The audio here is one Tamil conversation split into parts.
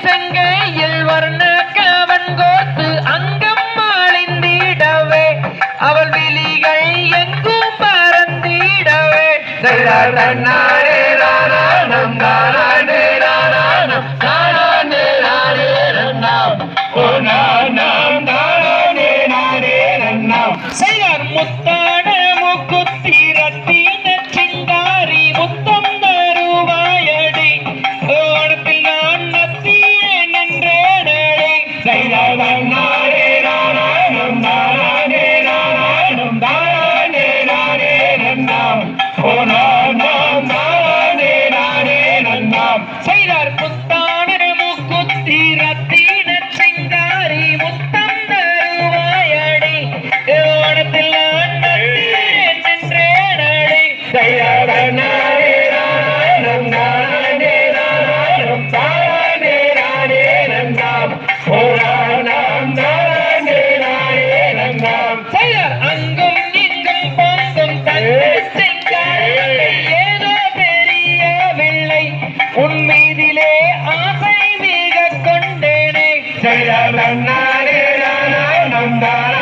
செங்கையில் வர்ண கவன் கோத்து அங்கம் மாளிந்திடவே. அவள் விழிகள் எங்கும் பறந்திடவே. தன்னாரே ராணம் ஓ ரண்ணம் செயர் தன்னாரே ராணம் தானே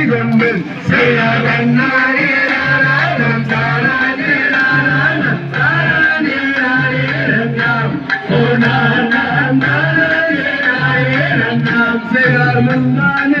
ஆசை கொண்டு தன்னாரே ராணம் தானே ராணம் தானே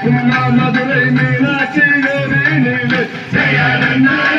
Kumlanmadın ey minasilerin ile Seyyerenler